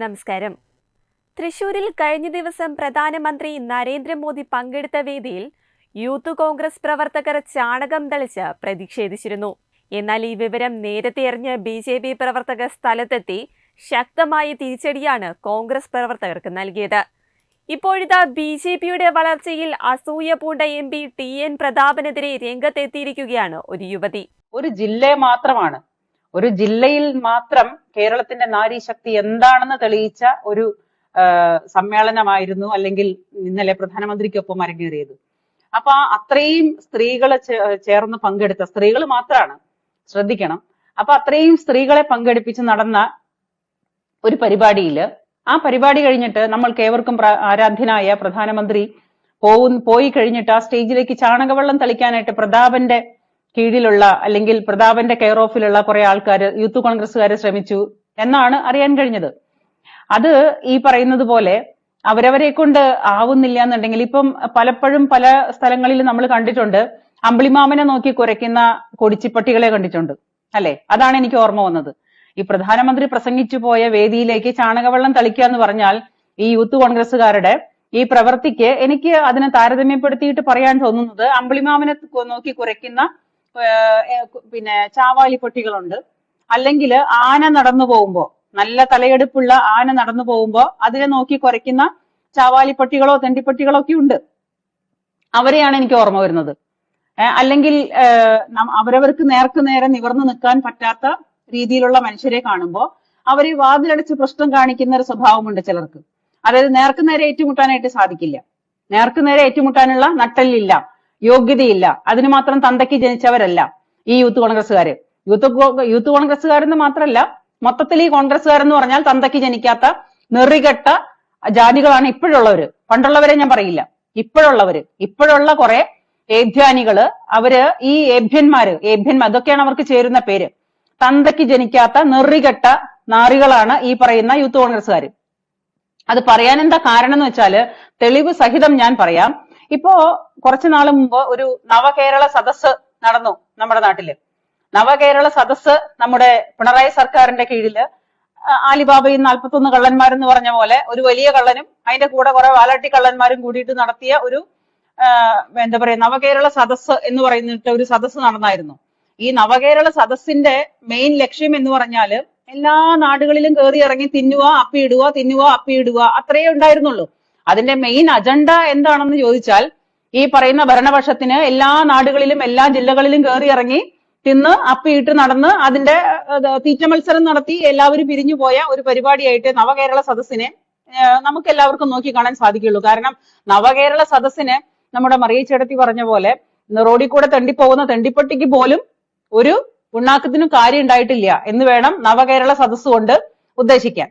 നമസ്കാരം. തൃശൂരിൽ കഴിഞ്ഞ ദിവസം പ്രധാനമന്ത്രി നരേന്ദ്രമോദി പങ്കെടുത്ത വേദിയിൽ യൂത്ത് കോൺഗ്രസ് പ്രവർത്തകർ ചാണകം തളിച്ച് പ്രതിഷേധിച്ചിരുന്നു. എന്നാൽ ഈ വിവരം നേരത്തെ അറിഞ്ഞ് ബി ജെ പി പ്രവർത്തകർ സ്ഥലത്തെത്തി ശക്തമായ തിരിച്ചടിയാണ് കോൺഗ്രസ് പ്രവർത്തകർക്ക് നൽകിയത്. ഇപ്പോഴിതാ ബി ജെ പിയുടെ വളർച്ചയിൽ അസൂയ പൂണ്ട എം പി ടി എൻ പ്രതാപനെതിരെ രംഗത്തെത്തിയിരിക്കുകയാണ് ഒരു യുവതി. ഒരു ജില്ല മാത്രമാണ് ഒരു ജില്ലയിൽ മാത്രം കേരളത്തിന്റെ നാരീശക്തി എന്താണെന്ന് തെളിയിച്ച ഒരു സമ്മേളനമായിരുന്നു അല്ലെങ്കിൽ ഇന്നലെ പ്രധാനമന്ത്രിക്കൊപ്പം അരങ്ങേറിയത്. അപ്പൊ അത്രയും സ്ത്രീകൾ ചേർന്ന് പങ്കെടുത്ത സ്ത്രീകൾ മാത്രമാണ് ശ്രദ്ധിക്കണം. അപ്പൊ അത്രയും സ്ത്രീകളെ പങ്കെടുപ്പിച്ച് നടന്ന ഒരു പരിപാടിയിൽ ആ പരിപാടി കഴിഞ്ഞിട്ട് നമ്മൾക്ക് ഏവർക്കും ആരാധ്യനായ പ്രധാനമന്ത്രി പോയി കഴിഞ്ഞിട്ട് ആ സ്റ്റേജിലേക്ക് ചാണകവെള്ളം തളിക്കാനായിട്ട് പ്രതാപന്റെ കീഴിലുള്ള അല്ലെങ്കിൽ പ്രതാപന്റെ കെയർ ഓഫിലുള്ള കുറെ ആൾക്കാർ യൂത്ത് കോൺഗ്രസ്സുകാരെ ശ്രമിച്ചു എന്നാണ് അറിയാൻ കഴിഞ്ഞത്. അത് ഈ പറയുന്നത് പോലെ അവരവരെ കൊണ്ട് ആവുന്നില്ല എന്നുണ്ടെങ്കിൽ ഇപ്പം പലപ്പോഴും പല സ്ഥലങ്ങളിൽ നമ്മൾ കണ്ടിട്ടുണ്ട് അമ്പിളിമാമനെ നോക്കി കുരയ്ക്കുന്ന കൊടിച്ചിപ്പട്ടികളെ കണ്ടിട്ടുണ്ട് അല്ലെ? അതാണ് എനിക്ക് ഓർമ്മ വന്നത്. ഈ പ്രധാനമന്ത്രി പ്രസംഗിച്ചു പോയ വേദിയിലേക്ക് ചാണകവെള്ളം തളിക്കുക എന്ന് പറഞ്ഞാൽ ഈ യൂത്ത് കോൺഗ്രസ്സുകാരുടെ ഈ പ്രവൃത്തിക്ക് എനിക്ക് അതിനെ താരതമ്യപ്പെടുത്തിയിട്ട് പറയാൻ തോന്നുന്നത് അമ്പിളിമാമനെ നോക്കി ഏഹ്, പിന്നെ ചാവാലി പൊട്ടികളുണ്ട്. അല്ലെങ്കിൽ ആന നടന്നു പോകുമ്പോ നല്ല തലയെടുപ്പുള്ള ആന നടന്നു പോകുമ്പോ അതിനെ നോക്കി കുരയ്ക്കുന്ന ചാവാലിപ്പട്ടികളോ തെണ്ടിപ്പട്ടികളോ ഒക്കെ ഉണ്ട്. അവരെയാണ് എനിക്ക് ഓർമ്മ വരുന്നത്. അല്ലെങ്കിൽ അവരവർക്ക് നേർക്ക് നേരെ നിവർന്നു നിൽക്കാൻ പറ്റാത്ത രീതിയിലുള്ള മനുഷ്യരെ കാണുമ്പോൾ അവരെ വാതിലടച്ച് പ്രശ്നം കാണിക്കുന്ന ഒരു സ്വഭാവമുണ്ട് ചിലർക്ക്. അതായത് നേർക്ക് നേരെ ഏറ്റുമുട്ടാനായിട്ട് സാധിക്കില്ല. നേർക്ക് നേരെ ഏറ്റുമുട്ടാനുള്ള നട്ടല്ലില്ല. യോഗ്യതയില്ല. അതിന് മാത്രം തന്തയ്ക്ക് ജനിച്ചവരല്ല ഈ യൂത്ത് കോൺഗ്രസ്സുകാർ യൂത്ത് യൂത്ത് കോൺഗ്രസ്സുകാരെന്ന് മാത്രമല്ല മൊത്തത്തിൽ ഈ കോൺഗ്രസ്സുകാരെന്ന് പറഞ്ഞാൽ തന്തയ്ക്ക് ജനിക്കാത്ത നെറികെട്ട ജാതികളാണ് ഇപ്പോഴുള്ളവര്. പണ്ടുള്ളവരെ ഞാൻ പറയില്ല. ഇപ്പോഴുള്ളവര്. ഇപ്പോഴുള്ള കുറെ ഏഭ്യാനികൾ അവർ ഈ ഏഭ്യന്മാര് ഏഭ്യന്മാർ അതൊക്കെയാണ് അവർക്ക് ചേരുന്ന പേര്. തന്തയ്ക്ക് ജനിക്കാത്ത നെറികെട്ട നാറികളാണ് ഈ പറയുന്ന യൂത്ത് കോൺഗ്രസ്സുകാർ അത് പറയാൻ എന്താ കാരണം എന്ന് വെച്ചാൽ തെളിവ് സഹിതം ഞാൻ പറയാം. ഇപ്പോ കുറച്ചു നാൾ മുമ്പ് ഒരു നവകേരള സദസ് നടന്നു നമ്മുടെ നാട്ടിൽ. നവകേരള സദസ് നമ്മുടെ പിണറായി സർക്കാരിന്റെ കീഴിൽ ആലിബാബയും നാൽപ്പത്തൊന്ന് കള്ളന്മാരെന്ന് പറഞ്ഞ പോലെ ഒരു വലിയ കള്ളനും അതിന്റെ കൂടെ കുറെ വാലാട്ടി കള്ളന്മാരും കൂടിയിട്ട് നടത്തിയ ഒരു എന്താ പറയാ നവകേരള സദസ് എന്ന് പറയുന്നിട്ട് ഒരു സദസ് നടന്നായിരുന്നു. ഈ നവകേരള സദസ്സിന്റെ മെയിൻ ലക്ഷ്യം എന്ന് പറഞ്ഞാൽ എല്ലാ നാടുകളിലും കയറി ഇറങ്ങി തിന്നുക അപ്പിയിടുക തിന്നുക അപ്പിയിടുക അത്രയേ ഉണ്ടായിരുന്നുള്ളൂ. അതിന്റെ മെയിൻ അജണ്ട എന്താണെന്ന് ചോദിച്ചാൽ ഈ പറയുന്ന ഭരണപക്ഷത്തിന് എല്ലാ നാടുകളിലും എല്ലാ ജില്ലകളിലും കയറി ഇറങ്ങി തിന്ന് അപ്പിയിട്ട് നടന്ന് അതിന്റെ തീറ്റ മത്സരം നടത്തി എല്ലാവരും പിരിഞ്ഞു പോയ ഒരു പരിപാടിയായിട്ട് നവകേരള സദസ്സിനെ നമുക്ക് എല്ലാവർക്കും നോക്കി കാണാൻ സാധിക്കുള്ളൂ. കാരണം നവകേരള സദസ്സിന് നമ്മുടെ മറിയച്ചേടത്തി പറഞ്ഞ പോലെ റോഡിൽ കൂടെ തെണ്ടിപ്പോകുന്ന തെണ്ടിപ്പട്ടിക്ക് പോലും ഒരു ഉണ്ണാക്കത്തിനും കാര്യം ഉണ്ടായിട്ടില്ല എന്ന് വേണം നവകേരള സദസ്സുകൊണ്ട് ഉദ്ദേശിക്കാൻ.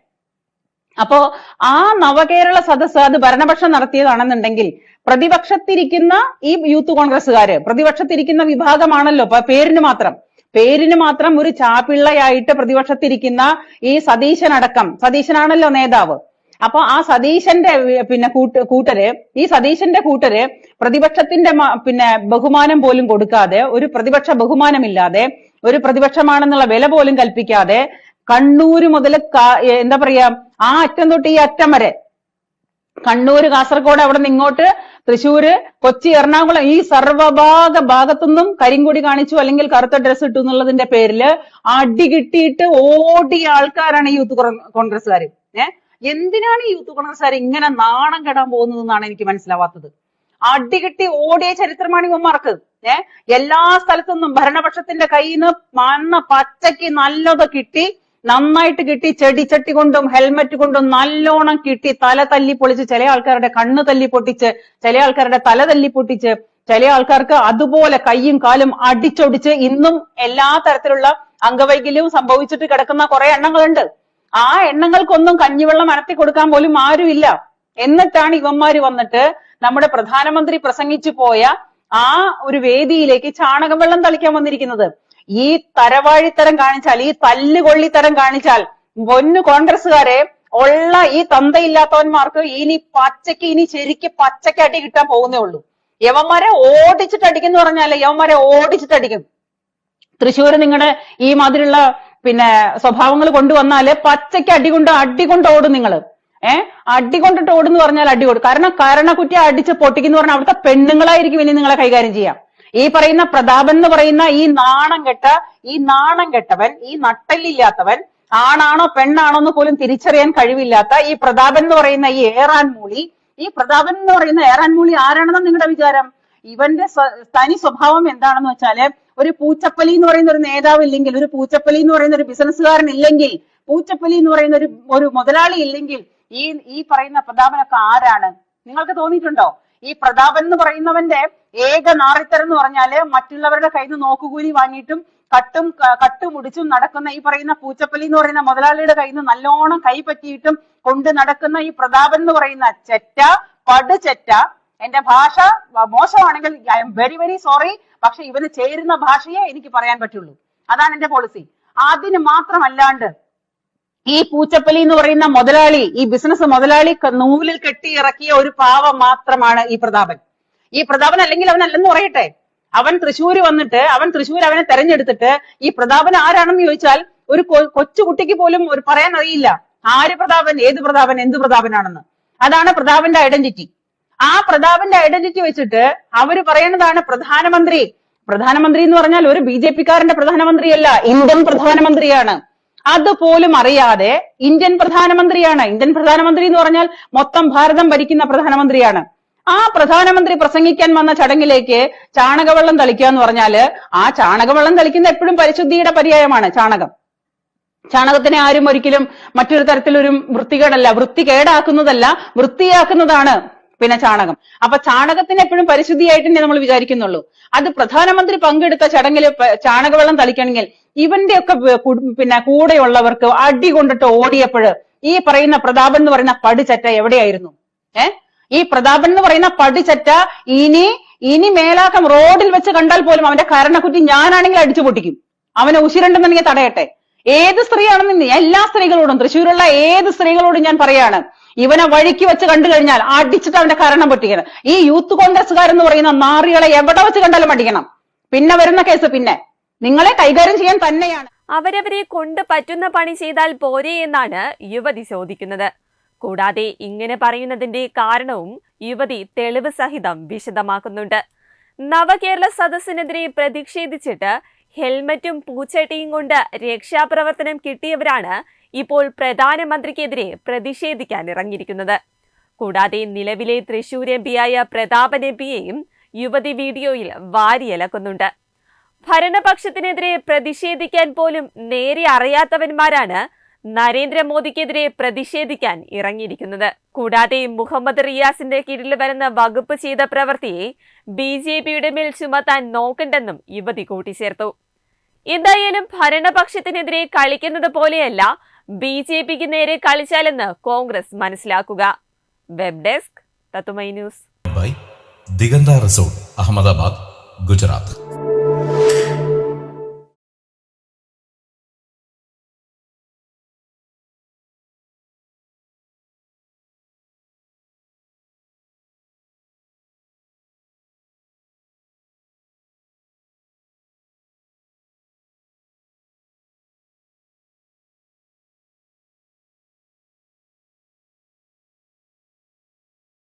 അപ്പോ ആ നവകേരള സദസ് അത് ഭരണപക്ഷം നടത്തിയതാണെന്നുണ്ടെങ്കിൽ പ്രതിപക്ഷത്തിരിക്കുന്ന ഈ യൂത്ത് കോൺഗ്രസ്സുകാര് പ്രതിപക്ഷത്തിരിക്കുന്ന വിഭാഗമാണല്ലോ പേരിന് മാത്രം. പേരിന് മാത്രം ഒരു ചാപ്പിള്ളയായിട്ട് പ്രതിപക്ഷത്തിരിക്കുന്ന ഈ സതീശനടക്കം സതീശനാണല്ലോ നേതാവ്. അപ്പൊ ആ സതീശന്റെ പിന്നെ കൂട്ട് കൂട്ടര് ഈ സതീശന്റെ കൂട്ടര് പ്രതിപക്ഷത്തിന്റെ പിന്നെ ബഹുമാനം പോലും കൊടുക്കാതെ ഒരു പ്രതിപക്ഷ ബഹുമാനമില്ലാതെ ഒരു പ്രതിപക്ഷമാണെന്നുള്ള വില പോലും കൽപ്പിക്കാതെ കണ്ണൂര് മുതൽ എന്താ പറയാ ആ അറ്റം തൊട്ട് ഈ അറ്റം വരെ. കണ്ണൂര് കാസർഗോഡ് അവിടെ നിന്ന് ഇങ്ങോട്ട് തൃശ്ശൂര് കൊച്ചി എറണാകുളം ഈ സർവഭാഗ ഭാഗത്തുനിന്നും കരിങ്കൊടി കാണിച്ചു അല്ലെങ്കിൽ കറുത്ത ഡ്രസ്സ് ഇട്ടു എന്നുള്ളതിന്റെ പേരിൽ അടി കിട്ടിയിട്ട് ഓടിയ ആൾക്കാരാണ് യൂത്ത് കോൺഗ്രസ്സുകാർ ഏഹ് എന്തിനാണ് യൂത്ത് കോൺഗ്രസ്സുകാർ ഇങ്ങനെ നാണം കെടാൻ പോകുന്നതെന്നാണ് എനിക്ക് മനസ്സിലാവാത്തത്. അടി കിട്ടി ഓടിയ ചരിത്രമാണ് ഇവന്മാർക്ക്. ഏഹ് എല്ലാ സ്ഥലത്തുനിന്നും ഭരണപക്ഷത്തിന്റെ കയ്യിൽ നിന്ന് മണ്ണ പച്ചയ്ക്ക് നല്ലത് കിട്ടി നന്നായിട്ട് കിട്ടി ചെടിച്ചട്ടി കൊണ്ടും ഹെൽമറ്റ് കൊണ്ടും നല്ലോണം കിട്ടി. തല തല്ലി പൊളിച്ച് ചില ആൾക്കാരുടെ കണ്ണ് തല്ലി പൊട്ടിച്ച് ചില ആൾക്കാരുടെ തല തല്ലി പൊട്ടിച്ച് ചില ആൾക്കാർക്ക് അതുപോലെ കൈയും കാലും അടിച്ചൊടിച്ച് ഇന്നും എല്ലാ തരത്തിലുള്ള അംഗവൈകല്യവും സംഭവിച്ചിട്ട് കിടക്കുന്ന കുറെ എണ്ണങ്ങളുണ്ട്. ആ എണ്ണങ്ങൾക്കൊന്നും കഞ്ഞിവെള്ളം അനത്തി കൊടുക്കാൻ പോലും ആരുമില്ല. എന്നിട്ടാണ് ഇവന്മാര് വന്നിട്ട് നമ്മുടെ പ്രധാനമന്ത്രി പ്രസംഗിച്ചു പോയ ആ ഒരു വേദിയിലേക്ക് ചാണകം വെള്ളം തളിക്കാൻ വന്നിരിക്കുന്നത്. ഈ തരവാഴിത്തരം കാണിച്ചാൽ ഈ തല്ലുകൊള്ളിത്തരം കാണിച്ചാൽ പൊന്നു കോൺഗ്രസ്സുകാരെ ഉള്ള ഈ തന്തയില്ലാത്തവന്മാർക്ക് ഇനി പച്ചയ്ക്ക് ഇനി ശരിക്ക് പച്ചയ്ക്ക് അടി കിട്ടാൻ പോകുന്നേ ഉള്ളൂ. യവന്മാരെ ഓടിച്ചിട്ട് എന്ന് പറഞ്ഞാൽ യവന്മാരെ ഓടിച്ചിട്ട് അടിക്കും തൃശ്ശൂർ നിങ്ങളുടെ ഈ മാതിരിയുള്ള പിന്നെ സ്വഭാവങ്ങൾ കൊണ്ടുവന്നാൽ പച്ചയ്ക്ക് അടി കൊണ്ട് ഓടും നിങ്ങൾ അടി കൊണ്ടിട്ട് ഓടുന്ന് പറഞ്ഞാൽ അടി കൊടുക്കും. കാരണം കരണക്കുറ്റി അടിച്ച് പൊട്ടിക്കുന്ന പറഞ്ഞാൽ അവിടുത്തെ പെണ്ണുങ്ങളായിരിക്കും ഇനി നിങ്ങളെ കൈകാര്യം ചെയ്യാം. ഈ പറയുന്ന പ്രതാപൻ എന്ന് പറയുന്ന ഈ നാണം കെട്ട ഈ നാണം കെട്ടവൻ ഈ നട്ടല്ലില്ലാത്തവൻ ആണാണോ പെണ്ണാണോ എന്ന് പോലും തിരിച്ചറിയാൻ കഴിവില്ലാത്ത ഈ പ്രതാപൻ എന്ന് പറയുന്ന ഈ ഏറാൻ മൂളി ഈ പ്രതാപൻ എന്ന് പറയുന്ന ഏറാൻ മൂളി ആരാണെന്ന് നിങ്ങളുടെ വിചാരം? ഇവന്റെ തനി സ്വഭാവം എന്താണെന്ന് വെച്ചാൽ ഒരു പൂച്ചപ്പലി എന്ന് പറയുന്ന ഒരു നേതാവ് ഇല്ലെങ്കിൽ ഒരു പൂച്ചപ്പലി എന്ന് പറയുന്ന ഒരു ബിസിനസ്സുകാരൻ ഇല്ലെങ്കിൽ പൂച്ചപ്പലി എന്ന് പറയുന്ന ഒരു ഒരു മുതലാളി ഇല്ലെങ്കിൽ ഈ ഈ പറയുന്ന പ്രതാപനൊക്കെ ആരാണ്? നിങ്ങൾക്ക് തോന്നിയിട്ടുണ്ടോ? ഈ പ്രതാപൻ എന്ന് പറയുന്നവന്റെ ഏക നാറിത്തരം എന്ന് പറഞ്ഞാൽ മറ്റുള്ളവരുടെ കയ്യിൽ നിന്ന് നോക്കുകൂലി വാങ്ങിയിട്ടും കട്ടും കട്ടു മുടിച്ചും നടക്കുന്ന ഈ പറയുന്ന പൂച്ചപ്പലി എന്ന് പറയുന്ന മുതലാളിയുടെ കയ്യിൽ നിന്ന് നല്ലോണം കൈപ്പറ്റിയിട്ടും കൊണ്ട് നടക്കുന്ന ഈ പ്രതാപൻ എന്ന് പറയുന്ന ചെറ്റ പട് ചെറ്റ എന്റെ ഭാഷ മോശമാണെങ്കിൽ I M very very sorry പക്ഷെ ഇവന് ചേരുന്ന ഭാഷയെ എനിക്ക് പറയാൻ പറ്റുള്ളൂ. അതാണ് എന്റെ പോളിസി. അതിന് മാത്രമല്ലാണ്ട് ഈ പൂച്ചപ്പലി എന്ന് പറയുന്ന മുതലാളി ഈ ബിസിനസ് മുതലാളി നൂലിൽ കെട്ടി ഇറക്കിയ ഒരു പാവം മാത്രമാണ് ഈ പ്രതാപൻ. ഈ പ്രതാപൻ അല്ലെങ്കിൽ അവൻ അല്ലെന്ന് പറയട്ടെ. അവൻ തൃശ്ശൂര് വന്നിട്ട് അവൻ തൃശ്ശൂർ അവനെ തെരഞ്ഞെടുത്തിട്ട് ഈ പ്രതാപൻ ആരാണെന്ന് ചോദിച്ചാൽ ഒരു കൊച്ചുകുട്ടിക്ക് പോലും ഒരു പറയാൻ അറിയില്ല. ആര് പ്രതാപൻ ഏത് പ്രതാപൻ എന്ത് പ്രതാപനാണെന്ന്. അതാണ് പ്രതാപന്റെ ഐഡന്റിറ്റി ആ പ്രതാപന്റെ ഐഡന്റിറ്റി വെച്ചിട്ട് അവർ പറയുന്നതാണ് പ്രധാനമന്ത്രി. പ്രധാനമന്ത്രി എന്ന് പറഞ്ഞാൽ ഒരു ബി ജെ പിക്കാരന്റെ പ്രധാനമന്ത്രിയല്ല ഇന്ത്യൻ പ്രധാനമന്ത്രിയാണ്. അതുപോലും അറിയാതെ ഇന്ത്യൻ പ്രധാനമന്ത്രിയാണ്. ഇന്ത്യൻ പ്രധാനമന്ത്രി എന്ന് പറഞ്ഞാൽ മൊത്തം ഭാരതം ഭരിക്കുന്ന പ്രധാനമന്ത്രിയാണ്. ആ പ്രധാനമന്ത്രി പ്രസംഗിക്കാൻ വന്ന ചടങ്ങിലേക്ക് ചാണകവെള്ളം തളിക്കുക എന്ന് പറഞ്ഞാൽ ആ ചാണകവെള്ളം തളിക്കുന്ന എപ്പോഴും പരിശുദ്ധിയുടെ പര്യായമാണ് ചാണകം. ചാണകത്തിനെ ആരും ഒരിക്കലും മറ്റൊരു തരത്തിലൊരു വൃത്തികേടല്ല വൃത്തി കേടാക്കുന്നതല്ല വൃത്തിയാക്കുന്നതാണ് പിന്നെ ചാണകം. അപ്പൊ ചാണകത്തിന് എപ്പോഴും പരിശുദ്ധിയായിട്ട് തന്നെ നമ്മൾ വിചാരിക്കുന്നുള്ളൂ. അത് പ്രധാനമന്ത്രി പങ്കെടുത്ത ചടങ്ങിൽ ചാണകവെള്ളം തളിക്കണമെങ്കിൽ ഇവന്റെ ഒക്കെ പിന്നെ കൂടെയുള്ളവർക്ക് അടി കൊണ്ടിട്ട് ഓടിയപ്പോഴ് ഈ പറയുന്ന പ്രതാപൻ എന്ന് പറയുന്ന പടിച്ചറ്റ എവിടെയായിരുന്നു? ഏ? ഈ പ്രതാപൻ എന്ന് പറയുന്ന പടിച്ചറ്റ ഇനി ഇനി മേലാക്കം റോഡിൽ വെച്ച് കണ്ടാൽ പോലും അവന്റെ കരണക്കുറ്റി ഞാനാണെങ്കിൽ അടിച്ചു പൊട്ടിക്കും. അവനെ ഉശിരണ്ടെന്നുണ്ടെങ്കിൽ തടയട്ടെ. ഏത് സ്ത്രീയാണെന്ന് എല്ലാ സ്ത്രീകളോടും തൃശ്ശൂരുള്ള ഏത് സ്ത്രീകളോടും ഞാൻ പറയാണ്. ഇവനെ വഴിക്ക് വെച്ച് കണ്ടു കഴിഞ്ഞാൽ അടിച്ചിട്ട് അവന്റെ കരണം പൊട്ടിക്കണം. ഈ യൂത്ത് കോൺഗ്രസ്സുകാരെന്ന് പറയുന്ന നാറികളെ എവിടെ വെച്ച് കണ്ടാലും അടിക്കണം. പിന്നെ വരുന്ന കേസ് പിന്നെ. നിങ്ങളെ കൈകാര്യം ചെയ്യാൻ തന്നെയാണ്. അവരവരെ കൊണ്ട് പറ്റുന്ന പണി ചെയ്താൽ പോരെ എന്നാണ് യുവതി ചോദിക്കുന്നത്. കൂടാതെ ഇങ്ങനെ പറയുന്നതിന്റെ കാരണവും യുവതി തെളിവ് സഹിതം വിശദമാക്കുന്നുണ്ട്. നവകേരള സദസ്സിനെതിരെ പ്രതിഷേധിച്ചിട്ട് ഹെൽമറ്റും പൂച്ചട്ടിയും കൊണ്ട് രക്ഷാപ്രവർത്തനം കിട്ടിയവരാണ് ഇപ്പോൾ പ്രധാനമന്ത്രിക്കെതിരെ പ്രതിഷേധിക്കാൻ ഇറങ്ങിയിരിക്കുന്നത്. കൂടാതെ നിലവിലെ തൃശൂർ എം പിയായ പ്രതാപൻ എം പിയെയും യുവതി വീഡിയോയിൽ വാരിയലക്കുന്നുണ്ട്. ഭരണപക്ഷത്തിനെതിരെ പ്രതിഷേധിക്കാൻ പോലും നേരെ അറിയാത്തവന്മാരാണ് നരേന്ദ്രമോദിക്കെതിരെ പ്രതിഷേധിക്കാൻ ഇറങ്ങിയിരിക്കുന്നത്. കൂടാതെ മുഹമ്മദ് റിയാസിന്റെ കീഴിൽ വരുന്ന വകുപ്പ് ചെയ്ത പ്രവൃത്തിയെ ബി ജെ പിയുടെ മേൽ ചുമത്താൻ നോക്കണ്ടെന്നും യുവതി കൂട്ടിച്ചേർത്തു. എന്തായാലും ഭരണപക്ഷത്തിനെതിരെ കളിക്കുന്നത് പോലെയല്ല ബി ജെ പിക്ക് നേരെ കളിച്ചാലെന്ന് കോൺഗ്രസ് മനസ്സിലാക്കുക. വെബ് ഡെസ്ക് തത്തുമൈ ന്യൂസ്. ദിഗന്ത റിസോർട്ട് അഹമ്മദാബാദ് ഗുജറാത്ത്.